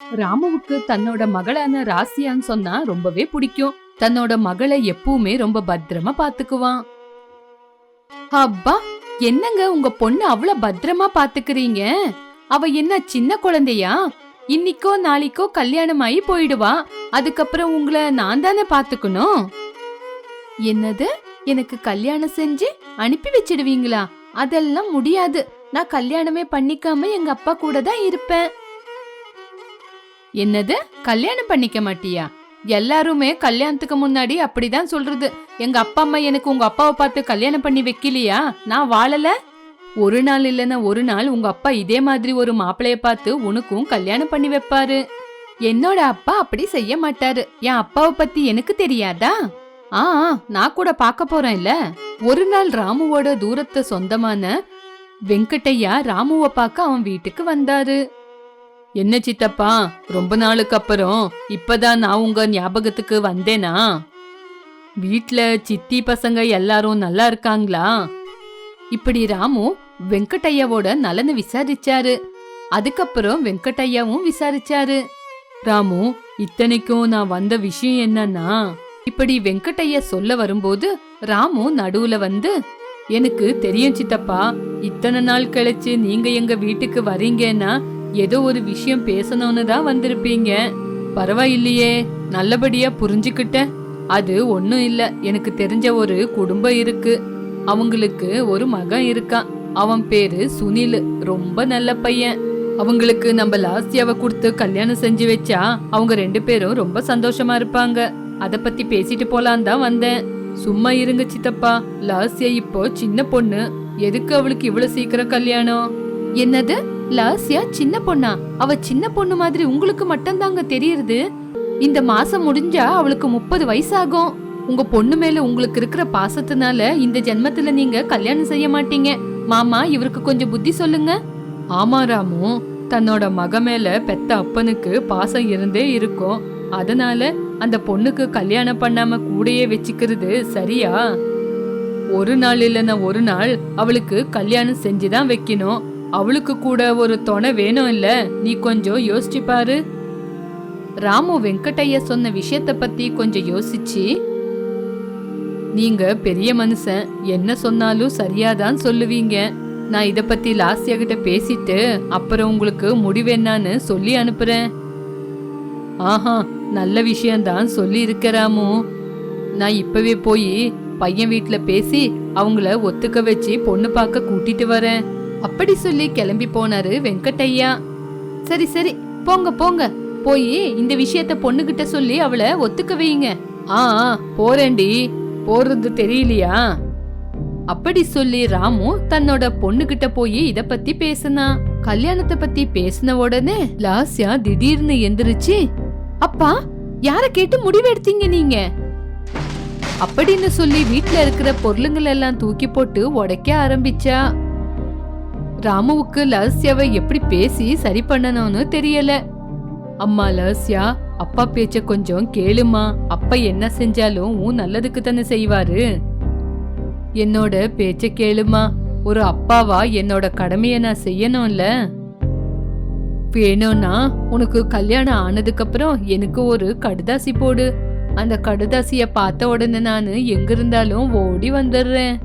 ராமுவுக்கு தன்னோட மகளான ராசியான்னு சொன்னா ரொம்பவே பிடிக்கும். தன்னோட மகளை எப்பவுமே ரொம்ப பத்திரமா பாத்துக்குவான். அப்பா என்னங்க உங்க பொண்ணு அவ்வளவு பத்திரமா பாத்துக்கிறீங்க? அவ என்ன சின்ன குழந்தையா? இன்னிக்கோ நாளைக்கோ கல்யாணம் ஆகி போயிடுவா. அதுக்கப்புறம் உங்களை நான் தானே பாத்துக்கணும்? என்னது? எனக்கு கல்யாணம் செஞ்சு அனுப்பி வச்சிடுவீங்களா? அதெல்லாம் முடியாது. நான் கல்யாணமே பண்ணிக்காம எங்க அப்பா கூட தான் இருப்பேன். என்னது? கல்யாணம் பண்ணிக்க மாட்டியா? எல்லாருமே கல்யாணத்துக்கு முன்னாடி அப்படிதான் சொல்றது. எங்க அப்பா அம்மா எனக்கு உங்க அப்பாவை பார்த்து கல்யாணம் பண்ணி வைக்கலையா? நான் வாழல. ஒரு நாள் இல்லைன்னா ஒரு நாள் உங்க அப்பா இதே மாதிரி ஒரு மாப்பிளைய பார்த்து உனக்கும் கல்யாணம் பண்ணி வைப்பாரு. என்னோட அப்பா அப்படி செய்ய மாட்டாரு. என் அப்பாவை பத்தி எனக்கு தெரியாதா? ஆ நான் கூட பார்க்க போறேன் இல்ல. ஒரு நாள் ராமுவோட தூரத்து சொந்தமான வெங்கட்டையா ராமுவை பார்க்க அவன் வீட்டுக்கு வந்தாரு. என்ன சித்தப்பா ரொம்ப நாளுக்கு அப்புறம் இப்பதான் நான் உங்க ஞாபகத்துக்கு வந்தேனா? வீட்ல சித்தி பசங்க எல்லாரும் நல்லா இருக்காங்களா? இப்படி ராமு வெங்கட்டையாவோட நலனை விசாரிச்சாரு. அதுக்கப்புறம் வெங்கட்டையாவும் விசாரிச்சாரு. ராமு இத்தனைக்கும் நான் வந்த விஷயம் என்னன்னா இப்படி வெங்கட்டையா சொல்ல வரும்போது ராமு நடுவுல வந்து எனக்கு தெரியும் சித்தப்பா இத்தனை நாள் கழிச்சு நீங்க எங்க வீட்டுக்கு வரீங்கன்னா ஏதோ ஒரு விஷயம் பேசணும்னு தான் வந்திருப்பீங்க. பரவாயில்லையே நல்லபடியா புரிஞ்சுக்கிட்டேன் அது ஒன்றும் இல்ல எனக்கு தெரிஞ்ச ஒரு குடும்பம் இருக்கு. அவங்களுக்கு ஒரு மகன் இருக்கான். அவன் பேரு சுனில் ரொம்ப நல்ல பையன். அவங்களுக்கு நம்ம லாஸ்தியாவை கொடுத்து கல்யாணம் செஞ்சு வச்சா அவங்க ரெண்டு பேரும் ரொம்ப சந்தோஷமா இருப்பாங்க. அத பத்தி பேசிட்டு போலான் தான் வந்தேன். சும்மா இருங்க சித்தப்பா லாஸ்யா இப்போ சின்ன பொண்ணு. எதுக்கு அவளுக்கு இவ்வளவு சீக்கிரம் கல்யாணம்? என்னது? லாஸ்யா சின்ன பொண்ணா. அவ சின்ன பொண்ணு மாதிரி உங்களுக்கு மட்டும் தாங்க இந்த மாசம் முடிஞ்சா அவளுக்கு முப்பது வயசாகும். உங்க பொண்ணு மேல உங்களுக்கு இருக்கிற பாசத்தினால இந்த ஜென்மத்துல நீங்க கல்யாணம் செய்ய மாட்டீங்க. மாமா இவருக்கு கொஞ்சம் புத்தி சொல்லுங்க. ஆமா ராமு. தன்னோட மக மேல பெத்த அப்பனுக்கு பாசம் இருந்தே இருக்கும். அதனால அந்த பொண்ணுக்கு கல்யாணம் பண்ணாம கூடயே வச்சுக்கிறது சரியா? ஒரு நாள் இல்லைன்னா ஒரு நாள் அவளுக்கு கல்யாணம் செஞ்சுதான் வைக்கணும். அவளுக்கு கூட ஒரு துணை வேணும் இல்ல? நீ கொஞ்சம் யோசிச்சு பாரு. ராமு வெங்கட்டைய சொன்ன விஷயத்த பத்தி கொஞ்சம் யோசிச்சு. நீங்க பெரிய மனுஷன் என்ன சொன்னாலும் சரியாதான் சொல்லுவீங்க. நான் இத பத்தி லாஸ்யா கிட்ட பேசிட்டு அப்புறம் உங்களுக்கு முடிவு என்னன்னு சொல்லி அனுப்புறேன். ஆஹா நல்ல விஷயம்தான் சொல்லி இருக்கறாமு நான் இப்பவே போய் பையன் வீட்டில் பேசி அவங்கள ஒத்துக்க வச்சு பொண்ணு பார்க்க கூட்டிட்டு வரேன். அப்படி சொல்லி கிளம்பி போனாரு வெங்கட்டையா. சரி சரி போங்க போங்க. போய் இந்த விஷயத்த பொண்ணுகிட்ட சொல்லி அவளை ஒத்துக்க வைங்க ஆ போறேண்டி போறது தெரியலையா? அப்படி சொல்லி ராமு தன்னோட பொண்ணுகிட்ட போய் இத பத்தி பேசினா. கல்யாணத்தை பத்தி பேசின உடனே லாஸ்யா திடீர்னு எந்திரிச்சு அப்பா யார கேட்டு முடிவு எடுத்தீங்க நீங்க? அப்படின்னு சொல்லி வீட்டுல இருக்கிற பொருளுங்கள் எல்லாம் தூக்கி போட்டு உடைக்க ஆரம்பிச்சா. ராமுவுக்கு லஸ்யாவை எப்படி பேசி சரி பண்ணணும்னு தெரியல. அம்மா லஸ்யா அப்பா பேச்ச கொஞ்சம் கேளுமா. அப்பா என்ன செஞ்சாலும் உன் நல்லதுக்கு தானே செய்வாரு. என்னோட பேச்ச கேளுமா. ஒரு அப்பாவா என்னோட கடமைய நான் செய்யணும்ல. வேணும்னா உனக்கு கல்யாணம் ஆனதுக்கு அப்புறம் எனக்கு ஒரு கடுதாசி போடு. அந்த கடுதாசிய பார்த்த உடனே நான் எங்க இருந்தாலும் ஓடி வந்துடுறேன்.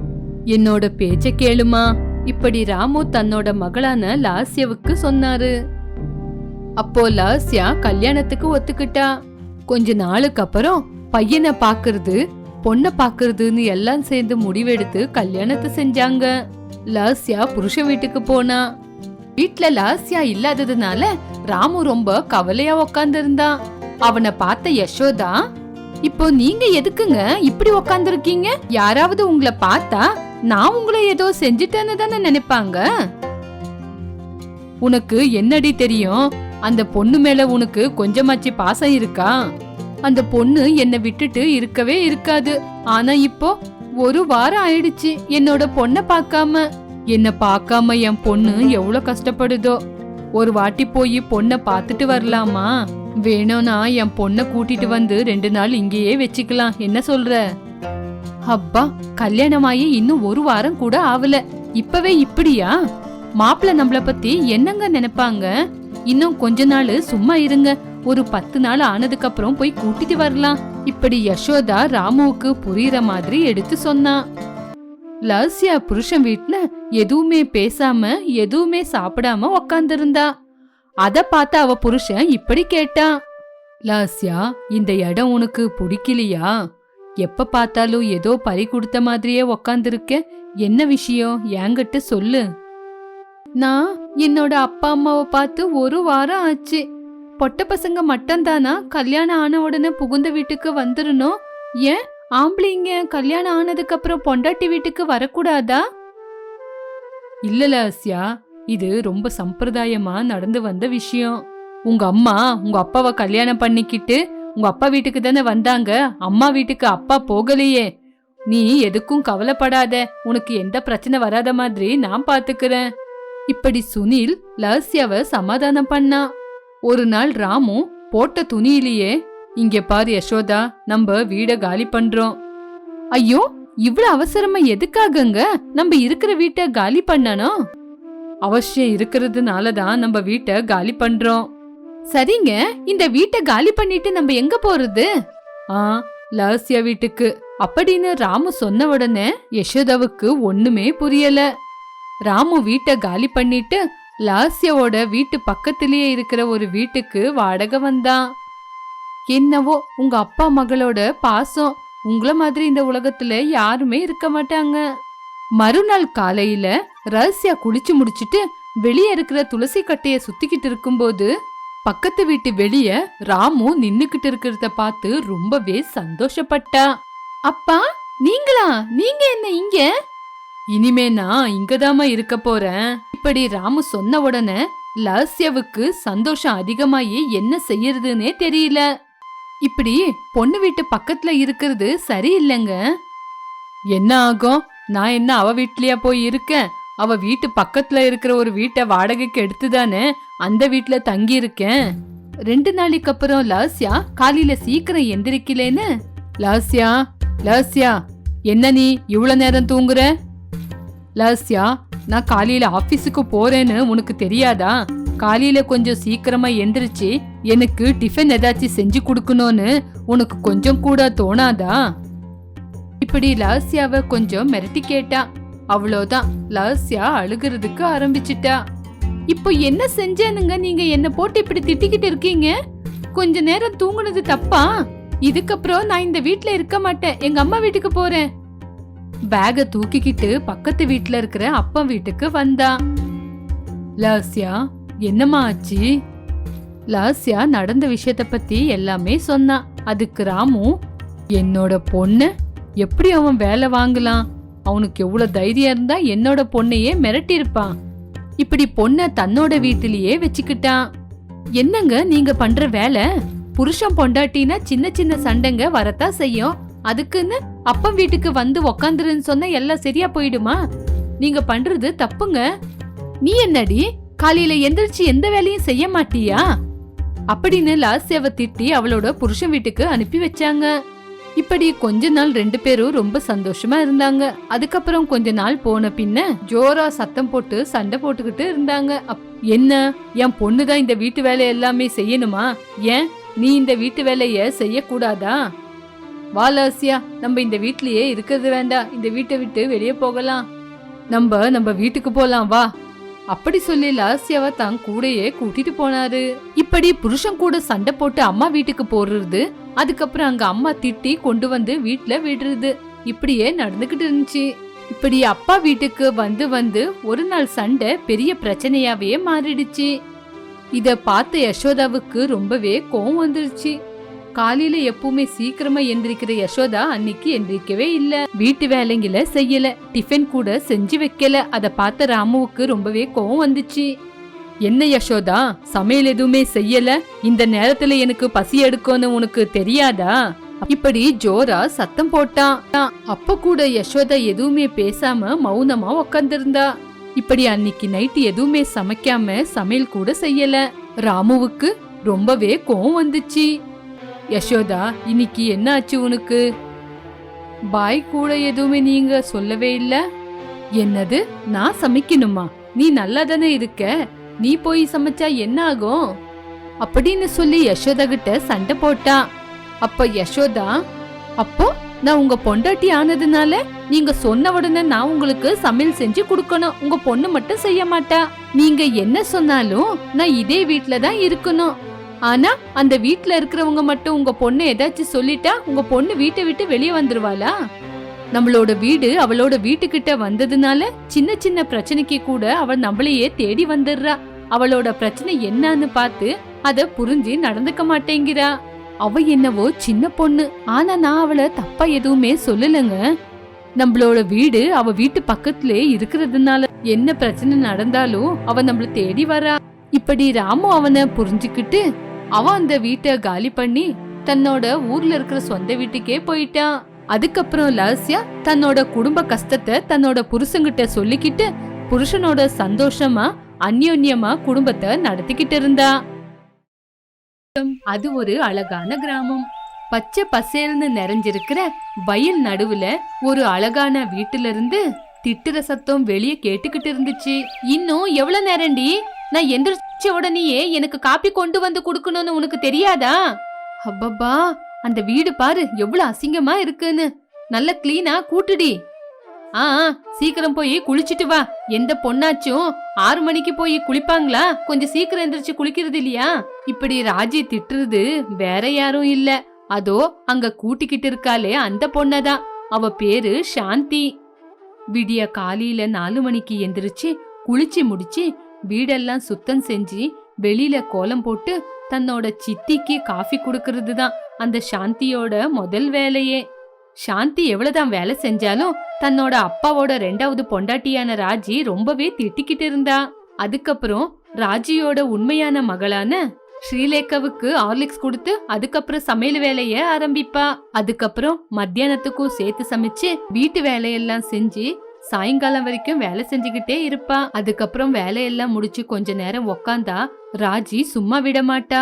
என்னோட பேச்ச கேளுமா. இப்படி ராமு தன்னோட மகளான லாஸ்யாவுக்கு சொன்னாரு. அப்போ லாஸ்யா கல்யாணத்துக்கு ஒத்துக்கிட்டா. கொஞ்ச நாளுக்கு அப்புறம் பையனை பாக்குறது பொண்ணை பாக்குறதுன்னு எல்லாம் சேர்ந்து முடிவெடுத்து கல்யாணத்தை செஞ்சாங்க. லாஸ்யா புருஷன் வீட்டுக்கு போனா. வீட்ல லாஸ்யா இல்லாததுனால ராமு ரொம்ப கவலையா உக்காந்து இருந்தான் அவனை பார்த்த யசோதா இப்போ நீங்க எதுக்குங்க இப்படி உக்காந்துருக்கீங்க? யாராவது உங்களை பார்த்தா நான் உங்களை ஏதோ செஞ்சுட்டேன்னு தானே நினைப்பாங்க? உனக்கு என்னடி தெரியும்? அந்த பொண்ணு மேல உனக்கு கொஞ்சமாச்சு பாசம் இருக்கா? அந்த பொண்ணு என்னை விட்டுட்டு இருக்கவே இருக்காது. ஆனா இப்போ ஒரு வாரம் ஆயிடுச்சு என்னோட பொண்ணை பார்க்காம. என்ன பார்க்காம என் பொண்ணு எவ்வளவு கஷ்டப்படுதோ. ஒரு வாட்டி போய் பொண்ணை பார்த்துட்டு வரலாமா? வேணும்னா என் பொண்ணை கூட்டிட்டு வந்து ரெண்டு நாள் இங்கேயே வச்சுக்கலாம். என்ன சொல்ற? அப்பா கல்யாணமாயி இன்னும் ஒரு வாரம் கூட ஆகல இப்பவே இப்படியா? மாப்பிள்ள நம்மள பத்தி என்னங்க நினைப்பாங்க? இன்னும் கொஞ்ச நாள் சும்மா இருங்க. ஒரு பத்து நாள் ஆனதுக்கு அப்புறம் போய் கூட்டிட்டு வரலாம். இப்படி யசோதா ராமுவுக்கு புரியுற மாதிரி எடுத்து சொன்னா. லாஸ்யா புருஷன் வீட்ல எதுவுமே பேசாம எதுவுமே சாப்பிடாம உக்காந்துருந்தா. அத பார்த்த அவ புருஷன் இப்படி கேட்டான் லாஸ்யா இந்த இடம் உனக்கு பிடிக்கலையா? எப்ப பார்த்தாலும் ஏதோ பறி கொடுத்த மாதிரியே உக்காந்துருக்க. என்ன விஷயம்? என்கிட்ட சொல்லு. நான் என்னோட அப்பா அம்மாவை பார்த்து ஒரு வாரம் ஆச்சு. பொட்ட பசங்க மட்டும்தானா? கல்யாணம் ஆன உடனே புகுந்த வீட்டுக்கு வந்துடணும்? ஏன்? ஆம்பளைங்க கல்யாணம் ஆனதுக்கு அப்புறம் பொண்டாட்டி வீட்டுக்கு வரக்கூடாதா? இல்லல லாஸ்யா இது ரொம்ப சம்பிரதாயமா நடந்து வந்த விஷயம். உங்க அம்மா உங்க அப்பாவை கல்யாணம் பண்ணிக்கிட்டு உங்க அப்பா வீட்டுக்கு தானே வந்தாங்க. அம்மா வீட்டுக்கு அப்பா போகலையே. நீ எதுக்கும் கவலைப்படாத. உனக்கு எந்த பிரச்சனை வராத மாதிரி நான் பாத்துக்கிறேன். இப்படி சுனில் லாஸ்யாவை சமாதானம் பண்ணா. ஒரு நாள் ராமு போட்ட துணியிலேயே இங்க பாரு யசோதா நம்ம வீட காலி பண்றோம். ஐயோ இவ்வளவு அவசரமா எதுக்காகங்க? நம்ம இருக்கிற வீட்டை காலி பண்ணனும் அவசியம் இருக்கிறதுனால தான் நம்ம வீட்டை காலி பண்றோம். சரிங்க இந்த வீட்டை காலி பண்ணிட்டு நம்ம எங்க போறது? ஆ லாசியா வீட்டுக்கு. அப்படின்னு ராமு சொன்ன உடனே யசோதாவுக்கு ஒண்ணுமே புரியல. ராமு வீட்டை காலி பண்ணிட்டு லாசியாவோட வீட்டு பக்கத்திலேயே இருக்கிற ஒரு வீட்டுக்கு வாடகை வந்தான். என்னவோ உங்க அப்பா மகளோட பாசம். உங்கள மாதிரி இந்த உலகத்துல யாருமே இருக்க மாட்டாங்க. மறுநாள் காலையில ரகசியா குளிச்சு முடிச்சிட்டு வெளியே இருக்கிற துளசி கட்டைய சுத்திக்கிட்டு இருக்கும்போது பக்கத்து வீட்டு வெளிய ராமு நின்னுகிட்டு இருக்கிறத பார்த்து ரொம்பவே சந்தோஷப்பட்டா. அப்பா நீங்களா? நீங்க என்ன இங்க? இனிமே நான் இங்கதாமா இருக்க போறேன். இப்படி ராமு சொன்ன உடனே லாஸ்யாவுக்கு சந்தோஷம் அதிகமாயி என்ன செய்யறதுன்னே தெரியல. இப்படி பொண்ணு வீட்டு பக்கத்துல இருக்கிறது சரியில்லைங்க. என்ன ஆகும்? நான் என்ன அவ வீட்லயா போய் இருக்கேன்? அவ வீட்டு பக்கத்துல இருக்கிற ஒரு வீட்டை வாடகைக்கு எடுத்துதானே அந்த வீட்டுல தங்கி இருக்கேன் ரெண்டு நாளைக்கு அப்புறம் லாஸ்யா காலையில சீக்கிரம் எந்திரிக்கலேன்னு. லாஸ்யா லாஸ்யா என்ன நீ இவ்வளவு நேரம் தூங்குற? லாஸ்யா நான் காலையில ஆபீஸுக்கு போறேன்னு உனக்கு தெரியாதா? காலையில கொஞ்சம் சீக்கிரமா எந்திரிச்சு எனக்கு டிஃபன் ஏதாச்சும் செஞ்சு கொடுக்கணும்னு உனக்கு கொஞ்சம் கூட தோணாதா? இப்படி லாஸ்யாவை கொஞ்சம் மிரட்டி கேட்டா. அவ்வளோதான் லாஸ்யா அழுகிறதுக்கு ஆரம்பிச்சிட்டா. இப்போ என்ன செஞ்சேனுங்க? நீங்க என்ன போட்டு இப்படி திட்டிக்கிட்டு இருக்கீங்க? கொஞ்ச நேரம் தூங்குனது தப்பா? இதுக்கப்புறம் நான் இந்த வீட்ல இருக்க மாட்டேன். எங்க அம்மா வீட்டுக்கு போறேன். பேக தூக்கிக்கிட்டு பக்கத்து வீட்ல இருக்கிற அப்பா வீட்டுக்கு வந்தா. லாஸ்யா என்னம்மா ஆச்சு? லாஸ்யா நடந்த விஷயத்த பத்தி எல்லாமே சொன்னா. அதுக்கு ராமு என்னோட பொண்ணு எப்படி அவன் வேலை வாங்கலாம்? அவனுக்கு எவ்வளவு தைரியம் இருந்தா என்னோட பொண்ணையே மிரட்டியிருப்பான். இப்படி பொண்ண தன்னோட வீட்டிலேயே வச்சுக்கிட்டான். என்னங்க நீங்க பண்ற வேலை? புருஷன் பொண்டாட்டினா சின்ன சின்ன சண்டைங்க வரத்தான் செய்யும். அதுக்குன்னு அப்பன் வீட்டுக்கு வந்து உக்காந்துருன்னு சொன்னா எல்லாம் சரியா போயிடுமா? நீங்க பண்றது தப்புங்க. நீ என்னடி? காலையில எந்திரிச்சு எந்த வேலையும் செய்ய மாட்டியா? அப்படின்னு லாஸ்யாவை திட்டி அவளோட புருஷன் வீட்டுக்கு அனுப்பி வச்சாங்க. இப்படி கொஞ்ச நாள் ரெண்டு பேரும் ரொம்ப சந்தோஷமா இருந்தாங்க. அதுக்கப்புறம் கொஞ்ச நாள் போன பின்ன ஜோரா சத்தம் போட்டு சண்டை போட்டுக்கிட்டு இருந்தாங்க. அப்- என்ன? என் பொண்ணுதான் இந்த வீட்டு வேலை எல்லாமே செய்யணுமா? ஏன்? நீ இந்த வீட்டு வேலைய செய்யக்கூடாதா? வா நம்ம இந்த வீட்லயே இருக்கிறது வேண்டாம். இந்த வீட்டை விட்டு வெளியே போகலாம். நம்ம நம்ம வீட்டுக்கு போலாம் வா. அப்படி சொல்லி லாஸ்யாவை தான் கூடையே கூட்டிட்டு போனாரு. இப்படி புருஷன் கூட சண்டை போட்டு அம்மா வீட்டுக்கு போடுறது அதுக்கப்புறம் அங்க அம்மா திட்டி கொண்டு வந்து வீட்டுல விடுறது. இப்படியே நடந்துகிட்டு இருந்துச்சு. இப்படி அப்பா வீட்டுக்கு வந்து வந்து ஒரு நாள் சண்டை பெரிய பிரச்சனையாவே மாறிடுச்சு. இத பார்த்த யசோதாவுக்கு ரொம்பவே கோவம் வந்துருச்சு. காலையில எப்பவுமே சீக்கிரமா எந்திரிக்கிற யசோதா அன்னைக்கு எந்திரிக்கவே இல்ல. வீட்டு வேலைங்கள செய்யல. டிஃபன் கூட செஞ்சு வைக்கல. அத பார்த்த ராமுவுக்கு ரொம்பவே கோவம் வந்துச்சு. என்ன யசோதா? சமையல் எதுவுமே செய்யல? இந்த நேரத்துல எனக்கு பசி எடுக்கும்னு உனக்கு தெரியாதா? இப்படி ஜோரா சத்தம் போட்டான் அப்ப கூட யசோதா எதுவுமே பேசாம மௌனமா உக்காந்துருந்தா. இப்படி அன்னைக்கு நைட்டு எதுவுமே சமைக்காம சமையல் கூட செய்யல. ராமுவுக்கு ரொம்பவே கோவம் வந்துச்சு. யசோதா இன்னைக்கு என்ன ஆச்சு உனக்கு? பாய் கூட எதுவுமே நீங்க சொல்லவே இல்ல? என்னது? நான் சமைக்கணுமா? நீ நல்லா தானே இருக்க? நீ போய் சமைச்சா என்ன ஆகும்? அப்படின்னு சொல்லி யசோதா கிட்ட சண்டை போட்டா. அப்ப யசோதா அப்போ நான் உங்க பொண்டாட்டி ஆனதுனால நீங்க சொன்ன உடனே நான் உங்களுக்கு சமையல் செஞ்சு கொடுக்கணும். உங்க பொண்ணு மட்டும் செய்ய மாட்டா. நீங்க என்ன சொன்னாலும் நான் இதே வீட்ல தான் இருக்கணும். ஆனா அந்த வீட்ல இருக்கிறவங்க மட்டும் உங்க பொண்ணு ஏதாச்சும் சொல்லிட்டா உங்க பொண்ணு வீட்டை விட்டு வெளியே வந்துருவாளா? நம்மளோட வீடு அவளோட வீட்டுக்கிட்ட வந்ததுனால சின்ன சின்ன பிரச்சனைக்கு கூட அவள் நம்மளையே தேடி வந்துடுறா. அவளோட பிரச்சனை என்னன்னு பார்த்து அத புரிஞ்சு நடந்துக்க மாட்டேங்கிறா. அவ என்னவோ சின்ன பொண்ணு. ஆனா நான் அவளை தப்பா எதுவுமே சொல்லலங்க. நம்மளோட வீடு அவ வீட்டு பக்கத்துலயே இருக்கிறதுனால என்ன பிரச்சனை நடந்தாலும் அவ நம்மள தேடி வரா. இப்படி ராமு அவனை புரிஞ்சுக்கிட்டு அவன் அந்த வீட்டை காலி பண்ணி தன்னோட ஊர்ல இருக்கிற சொந்த வீட்டுக்கே போயிட்டான். அதுக்கப்புறம் லாஸ்யா தன்னோட குடும்ப கஷ்டத்தை தன்னோட புருஷங்கிட்ட சொல்லிக்கிட்டு புருஷனோட சந்தோஷமா அந்யோன்யமா குடும்பத்தை நடத்திக்கிட்டு இருந்தா. அது ஒரு அழகான கிராமம். பச்சை பசேல்னு நிறைஞ்சிருக்கிற வயல் நடுவுல ஒரு அழகான வீட்டுல இருந்து திட்டுற சத்தம் வெளியே கேட்டுக்கிட்டு இருந்துச்சு. இன்னும் எவ்வளவு நேரண்டி நான் எந்திரிச்ச உடனேயே எனக்கு காப்பி கொண்டு வந்து கொடுக்கணும்னு உனக்கு தெரியாதா? அப்பப்பா அந்த வீடு பாரு எவ்வளவு அசிங்கமா இருக்குன்னு. நல்ல கிளீனா கூட்டுடி. ஆ சீக்கிரம் போய் குளிச்சிட்டு வா. எந்த பொண்ணாச்சும் ஆறு மணிக்கு போய் குளிப்பாங்களா? கொஞ்சம் சீக்கிரம் எந்திரிச்சு குளிக்கிறது இல்லையா? இப்படி ராஜி திட்டுறது வேற யாரும் இல்ல. அதோ அங்க கூட்டிக்கிட்டு இருக்காளே அந்த பொண்ணதான். அவ பேரு சாந்தி. விடிய காலையில நாலு மணிக்கு எந்திரிச்சு குளிச்சு முடிச்சு வீடெல்லாம் சுத்தம் செஞ்சு வெளியில கோலம் போட்டு தன்னோட சித்திக்கு காஃபி கொடுக்கறது தான் அந்த சாந்தியோட முதல் வேலையே. சாந்தி எவ்வளவுதான் வேலை செஞ்சாலும் தன்னோட அப்பாவோட ரெண்டாவது பொண்டாட்டியான ராஜி ரொம்பவே திட்டிக்கிட்டு இருந்தா. அதுக்கப்புறம் ராஜியோட உண்மையான மகளான ஸ்ரீலேகாவுக்கு ஹார்லிக்ஸ் கொடுத்து அதுக்கப்புறம் சமையல் வேலைய ஆரம்பிப்பா. அதுக்கப்புறம் மத்தியானத்துக்கும் சேர்த்து சமைச்சு வீட்டு வேலையெல்லாம் செஞ்சு சாயங்காலம் வரைக்கும் வேலை செஞ்சுக்கிட்டே இருப்பா. அதுக்கப்புறம் வேலையெல்லாம் முடிச்சு கொஞ்ச நேரம் உக்காந்தா ராஜி சும்மா விட மாட்டா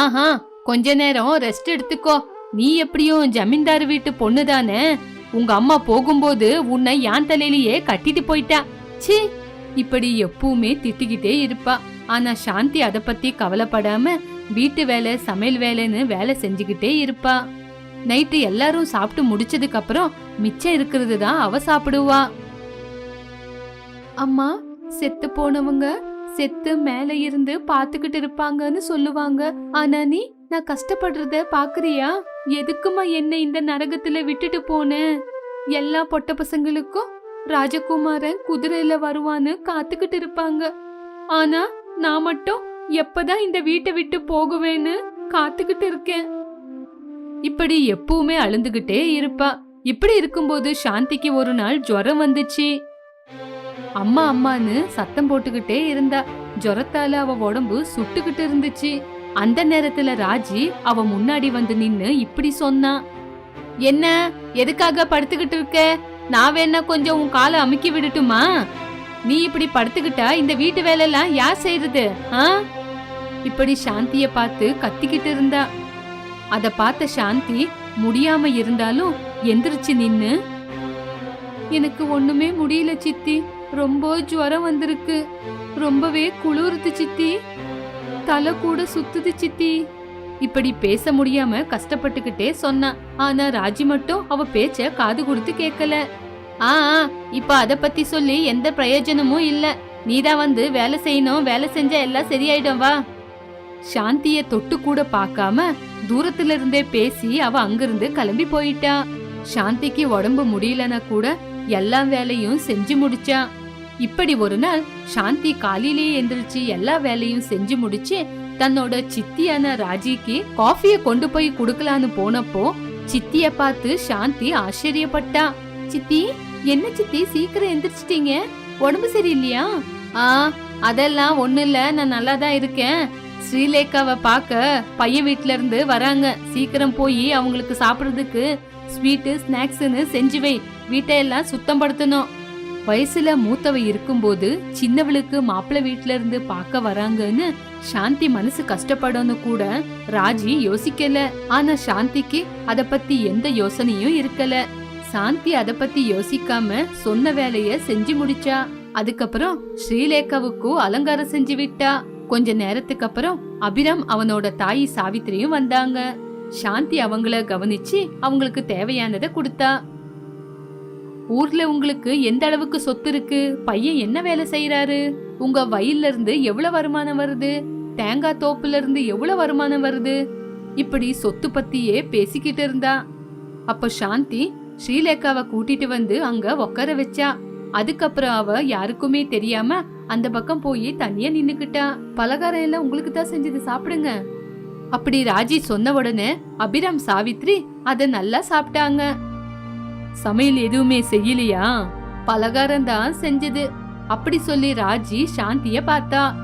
ஆஹா கொஞ்ச நேரம் ரெஸ்ட் எடுத்துக்கோ. நீ எப்படியும் ஜமீன்தார் வீட்டு பொண்ணு தானே உங்க அம்மா போகும்போது உன்னை யான் தலையிலேயே கட்டிட்டு போயிட்டா? ச்சீ! இப்படி எப்பவுமே திட்டிக்கிட்டே இருப்பா. ஆனா சாந்தி அத பத்தி கவலைப்படாம வீட்டு வேலை சமையல் வேலைன்னு வேலை செஞ்சுக்கிட்டே இருப்பா. நைட்டு எல்லாரும் சாப்பிட்டு முடிச்சதுக்கு அப்புறம் மிச்சம் இருக்கிறது தான் அவ சாப்பிடுவா. அம்மா செத்து போனவங்க செத்து மேல இருந்து பாத்துக்கிட்டு இருப்பாங்கன்னு சொல்லுவாங்க. ஆனா நீ நான் கஷ்டப்படுறத பாக்குறியா? எதுக்குமா என்ன இந்த நரகத்துல விட்டுட்டு போன? எல்லா பொட்ட பசங்களுக்கும் ராஜகுமாரன் குதிரையில வருவான்னு காத்துக்கிட்டு இருப்பாங்க. ஆனா நான் மட்டும் எப்பதான் இந்த வீட்டை விட்டு போகுவேன்னு காத்துக்கிட்டு இருக்கேன். இப்படி எப்பவுமே அழுந்துகிட்டே இருப்பா. இப்படி இருக்கும்போது சாந்திக்கு ஒரு நாள் ஜுரம் வந்துச்சு. அம்மா அம்மான்னு சத்தம் போட்டுக்கிட்டே இருந்தா. ஜுரத்தால அவ உடம்பு சுட்டுக்கிட்டு இருந்துச்சு. அந்த நேரத்துல ராஜி அவ முன்னாடி வந்து நின்னு இப்படி சொன்னா. என்ன? எதுக்காக படுத்துக்கிட்டு இருக்க? நான் வேணா கொஞ்சம் உன் காலை அமுக்கி விடட்டுமா? நீ இப்படி படுத்துக்கிட்டா இந்த வீட்டு வேலையெல்லாம் யார் செய்யறது ஆ? இப்படி சாந்திய பார்த்து கத்திக்கிட்டு இருந்தா. அத பார்த்த சாந்தி முடியாம இருந்தாலும் எந்திரிச்சு நின்னு எனக்கு ஒண்ணுமே முடியல சித்தி. ரொம்ப ஜுவரம் வந்திருக்கு. ரொம்பவே குளிருது சித்தி. தலை கூட சுத்துது சித்தி. இப்படி பேச முடியாம கஷ்டப்பட்டுக்கிட்டே சொன்னா. ஆனா ராஜி மட்டும் அவ பேச்ச காது கொடுத்து கேட்கல ஆ இப்ப அத பத்தி சொல்லி எந்த பிரயோஜனமும் இல்ல. நீதான் வந்து வேலை செய்யணும் வேலை செஞ்சா எல்லாம் சரியாயிடும் வா. சாந்திய தொட்டு கூட பார்க்காம தூரத்துல இருந்தே பேசி அவ அங்கிருந்து கிளம்பி போயிட்டா. சாந்திக்கு உடம்பு முடியலனா கூட எல்லா வேலையும் செஞ்சு முடிச்சா. இப்படி ஒரு நாள் சாந்தி காலையிலேயே எந்திரிச்சு எல்லா வேலையும் செஞ்சு முடிச்சு தன்னோட சித்தியான ராஜிக்கு காஃபிய கொண்டு போய் குடுக்கலான்னு போனப்போ சித்திய பார்த்து சாந்தி ஆச்சரியப்பட்டா. சித்தி என்ன சித்தி சீக்கிரம் எந்திரிச்சிட்டீங்க? உடம்பு சரியில்லையா? ஆ அதெல்லாம் ஒண்ணு இல்ல நான் நல்லா தான் இருக்கேன். ஸ்ரீலேகாவை பார்க்க பையன் வீட்ல இருந்து வராங்க. சீக்கிரம் போய் அவங்களுக்கு சாப்பிடுறதுக்கு ஸ்வீட்டு ஸ்நாக்ஸ்னு செஞ்சு வை. வீட்டை எல்லாம் சுத்தம் படுத்தணும். வயசுல மூத்தவ இருக்கும்போது சின்னவளுக்கு மாப்பிள்ளை வீட்ல இருந்து பார்க்க வராங்கன்னு சாந்தி மனசு கஷ்டப்படணும் கூட ராஜி யோசிக்கல. ஆனா சாந்திக்கு அத பத்தி எந்த யோசனையும் இருக்கல. சாந்தி அத பத்தி யோசிக்காம சொன்ன வேலைய செஞ்சு முடிச்சா. அதுக்கப்புறம் ஸ்ரீலேகாவுக்கும் அலங்காரம் செஞ்சு விட்டா. கொஞ்ச நேரத்துக்கு அப்புறம் அபிராம் அவனோட தாய் சாவித்திரியும் வந்தாங்க. சாந்தி அவங்கள கவனிச்சு அவங்களுக்கு தேவையானதை கொடுத்தா. ஊர்ல உங்களுக்கு எந்த அளவுக்கு சொத்து இருக்கு? பையன் என்ன வேலை செய்யறாரு உங்க வயல்ல இருந்து எவ்வளவு வருமானம் வருது? தேங்காய் தோப்புல இருந்து எவ்வளவு வருமானம் வருது? இப்படி சொத்து பத்தியே பேசிக்கிட்டு இருந்தா. அப்ப சாந்தி ஸ்ரீலேகாவை கூட்டிட்டு வந்து அங்க உட்கார வச்சா. அதுக்கப்புறம் அவ யாருக்குமே தெரியாம அந்த பக்கம் போய் தனியா நின்னுக்கிட்டா. பலகாரம் எல்லாம் உங்களுக்கு தான் செஞ்சது சாப்பிடுங்க. அப்படி ராஜி சொன்ன உடனே அபிராம் சாவித்ரி அதை நல்லா சாப்பிட்டாங்க. சமையல் எதுவுமே செய்யலையா? பலகாரம் தான் செஞ்சது. அப்படி சொல்லி ராஜி சாந்திய பார்த்தா.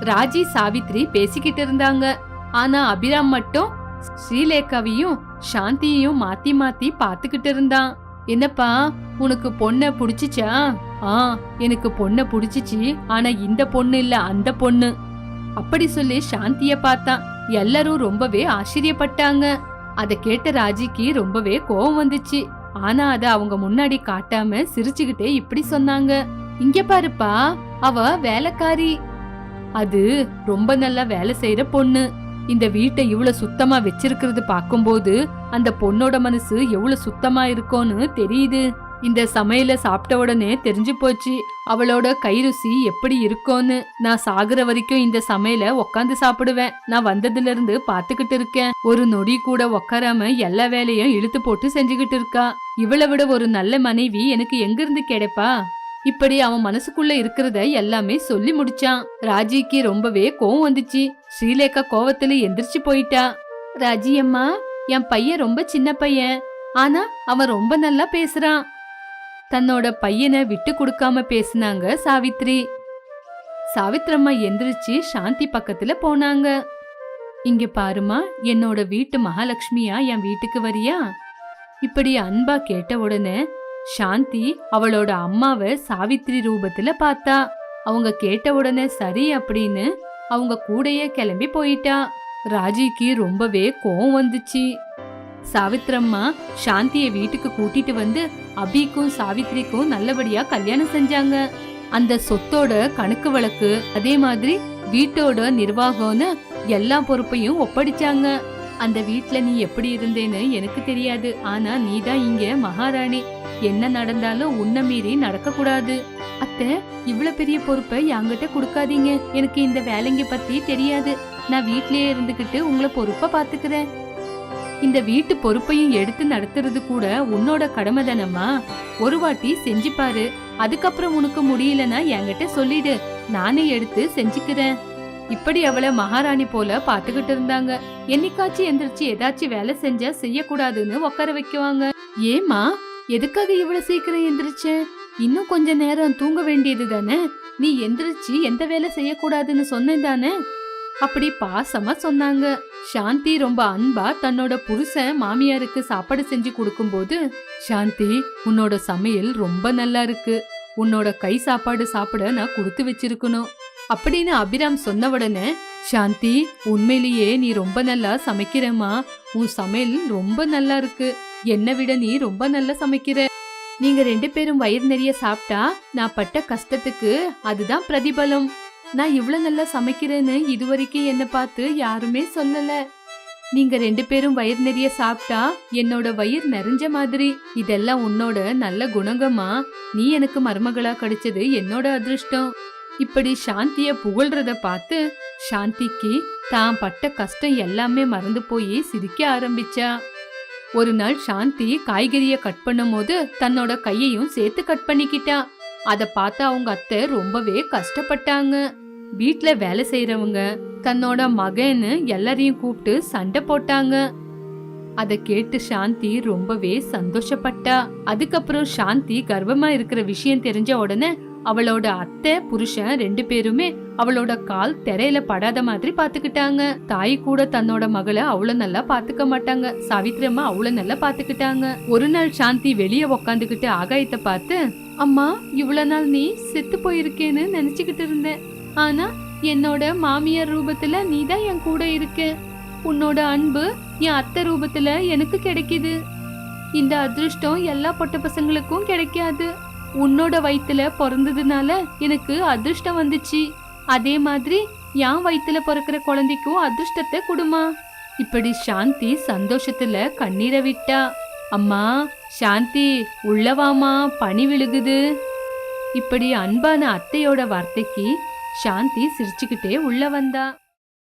ராஜி சாவித்ரி பேசிக்கிட்டு இருந்தாங்க. ஆனா அபிராம் மட்டும் ஸ்ரீலேகாவையும் சாந்தியையும் மாத்தி மாத்தி பாத்துக்கிட்டு இருந்தான். என்னப்பா உனக்கு பொண்ண புடிச்சிச்சா? ஆ எனக்கு பொண்ண புடிச்சிச்சு. ஆனா இந்த பொண்ணு இல்ல அந்த பொண்ணு. அப்படி சொல்லி சாந்திய பார்த்தான் எல்லாரும் ரொம்பவே ஆச்சரியப்பட்டாங்க. அத கேட்ட ராஜிக்கு ரொம்பவே கோவம் வந்துச்சு. ஆனா அத அவங்க முன்னாடி காட்டாம சிரிச்சுக்கிட்டே இப்படி சொன்னாங்க. இங்க பாருப்பா அவ வேலைக்காரி. அது ரொம்ப நல்லா வேலை செய்யற பொண்ணு. இந்த வீட்டை இவ்வளவு சுத்தமா வச்சிருக்கிறது பாக்கும்போது அந்த பொண்ணோட மனசு எவ்வளவு சுத்தமா இருக்கும்னு தெரியுது. இந்த சமையல சாப்பிட்ட உடனே தெரிஞ்சு போச்சு. அவளோட கைருசி எப்படி இருக்கும்னு. நான் சாகுற வரைக்கும் இந்த சமையல உக்காந்து சாப்பிடுவேன். நான் வந்ததுல இருந்து பாத்துக்கிட்டு இருக்கேன். ஒரு நொடி கூட உக்காராம எல்லா வேலையும் இழுத்து போட்டு செஞ்சுக்கிட்டு இருக்கா. இவளை விட ஒரு நல்ல மனைவி எனக்கு எங்கிருந்து கிடைப்பா? இப்படி அவன் மனசுக்குள்ள இருக்கிறத எல்லாமே சொல்லி முடிச்சான். ராஜிக்கு ரொம்பவே கோவம் வந்துச்சு. ஸ்ரீலேகா கோவத்துல எந்திரிச்சு போயிட்டா. ராஜி அம்மா என் பையன் ரொம்ப சின்ன பையன். ஆனா அவன் ரொம்ப நல்லா பேசுறான். தன்னோட பையனை விட்டு கொடுக்காம பேசினாங்க சாவித்ரி. சாவித்ரம்மா எந்திரிச்சு சாந்தி பக்கத்துல போனாங்க. இங்க பாருமா என்னோட வீட்டு மகாலட்சுமியா என் வீட்டுக்கு வரியா? இப்படி அன்பா கேட்ட உடனே சாந்தி அவளோட அம்மாவை சாவித்ரி ரூபத்துல பார்த்தா. அவங்க கேட்ட உடனே சரி அப்படின்னு அவங்க கூடயே கிளம்பி போயிட்டா. ராஜிக்கு ரொம்பவே கோவம் வந்துச்சு. சாவித்ரம்மா சாந்திய வீட்டுக்கு கூட்டிட்டு வந்து அபிக்கும் சாவித்ரிக்கும் நல்லபடியா கல்யாணம் செஞ்சாங்க. அந்த சொத்தோட கணக்கு வழக்கு அதே மாதிரி வீட்டோட நிர்வாகம்னு எல்லா பொறுப்பையும் ஒப்படைச்சாங்க. அந்த வீட்ல நீ எப்படி இருந்தேன்னு எனக்கு தெரியாது. ஆனா நீ தான் இங்க மகாராணி. என்ன நடந்தாலும் உன்னை மீறி நடக்க கூடாது அத்தை இவ்வளவு பெரிய பொறுப்பை என்கிட்ட கொடுக்காதீங்க. எனக்கு இந்த வேலைங்க பத்தி தெரியாது. நான் வீட்லயே இருந்துகிட்டு உங்களை பொறுப்பா பாத்துக்கிறேன் இந்த வீட்டு பொறுப்பையும் எடுத்து நடத்துறது கூட உன்னோட கடமை தானம்மா. ஒரு வாட்டி செஞ்சு பாரு அதுக்கப்புறம் உனக்கு முடியலன்னா என்கிட்ட சொல்லிடு. நானே எடுத்து செஞ்சுக்கிறேன். இப்படி அவளை மகாராணி போல பாத்துக்கிட்டு இருந்தாங்க. என்னைக்காச்சும் எந்திரிச்சு ஏதாச்சும் வேலை செஞ்சா செய்யக்கூடாதுன்னு உட்கார வைக்குவாங்க. ஏமா எதுக்காக இவ்வளவு சீக்கிரம் எந்திரிச்ச? இன்னும் கொஞ்ச நேரம் தூங்க வேண்டியது தானே? நீ எந்திரிச்சு எந்த வேலை செய்யக்கூடாதுன்னு சொன்னேன் தானே? அப்படி பாசமா சொன்னாங்க. சாந்தி ரொம்ப அன்பா தன்னோட புருஷன் மாமியாருக்கு சாப்பாடு செஞ்சு கொடுக்கும்போது சாந்தி உன்னோட சமையல் ரொம்ப நல்லா இருக்கு. உன்னோட கை சாப்பாடு சாப்பிட நான் கொடுத்து வச்சிருக்கணும். அப்படின்னு அபிராம் சொன்ன உடனே சாந்தி உண்மையிலேயே நீ ரொம்ப நல்லா சமைக்கிறேம்மா. உன் சமையல் ரொம்ப நல்லா இருக்கு. என்னை விட நீ ரொம்ப நல்லா சமைக்கிற. நீங்க ரெண்டு பேரும் வயிறு நிறைய சாப்பிட்டா நான் பட்ட கஷ்டத்துக்கு அதுதான் பிரதிபலம். நான் இவ்வளவு நல்லா சமைக்கிறேன்னு இதுவரைக்கும் என்ன பார்த்து யாருமே சொல்லல. நீங்க ரெண்டு பேரும் வயிறு நிறைய சாப்பிட்டா என்னோட வயிறு நிறைஞ்ச மாதிரி. இதெல்லாம் உன்னோட நல்ல குணங்கம்மா. நீ எனக்கு மருமகளா கிடைச்சது என்னோட அதிர்ஷ்டம். இப்படி சாந்திய புகழ்றத பார்த்து சாந்திக்கு தான் பட்ட கஷ்டம் எல்லாமே மறந்து போய் சிரிக்க ஆரம்பிச்சா. ஒரு நாள் சாந்தி காய்கறிய கட் பண்ணும் போது தன்னோட கையையும் சேர்த்து கட் பண்ணிக்கிட்டா. அதை பார்த்து அவங்க அத்தை ரொம்பவே கஷ்டப்பட்டாங்க. வீட்ல வேலை செய்யறவங்க தன்னோட மகன்னு எல்லாரையும் கூப்பிட்டு சண்டை போட்டாங்க. அதை கேட்டு சாந்தி ரொம்பவே சந்தோஷப்பட்டா. அதுக்கப்புறம் சாந்தி கர்ப்பமா இருக்கிற விஷயம் தெரிஞ்ச உடனே அவளோட அத்தை புருஷன் ரெண்டு பேருமே அவளோட கால் திரையில படாத மாதிரி பாத்துக்கிட்டாங்க. தாய் கூட தன்னோட மகளை அவ்வளவு நல்லா பாத்துக்க மாட்டாங்க. சாவித்ரி அம்மா அவ்வளவு நல்லா பாத்துக்கிட்டாங்க. ஒரு நாள் சாந்தி வெளியே உக்காந்துக்கிட்டு ஆகாயத்தை பார்த்து அம்மா இவ்வளவு நாள் நீ செத்து போயிருக்கேன்னு நினைச்சுக்கிட்டு இருந்தேன். ஆனா என்னோட மாமியார் ரூபத்துல நீ தான் என் கூட இருக்க. உன்னோட அன்பு என் அத்தை ரூபத்துல எனக்கு கிடைக்குது. இந்த அதிர்ஷ்டம் எல்லா பொட்ட பசங்களுக்கும் கிடைக்காது. உன்னோட வயிற்றுல பிறந்ததுனால எனக்கு அதிர்ஷ்டம் வந்துச்சு. அதே மாதிரி என் வயிற்றுல பிறக்கிற குழந்தைக்கும் அதிர்ஷ்டத்தை கொடுமா. இப்படி சாந்தி சந்தோஷத்துல கண்ணீரை விட்டா அம்மா சாந்தி உள்ளவாமா பனி விழுகுது. இப்படி அன்பான அத்தையோட வார்த்தைக்கு சாந்தி சிரிச்சுக்கிட்டே உள்ள வந்தா.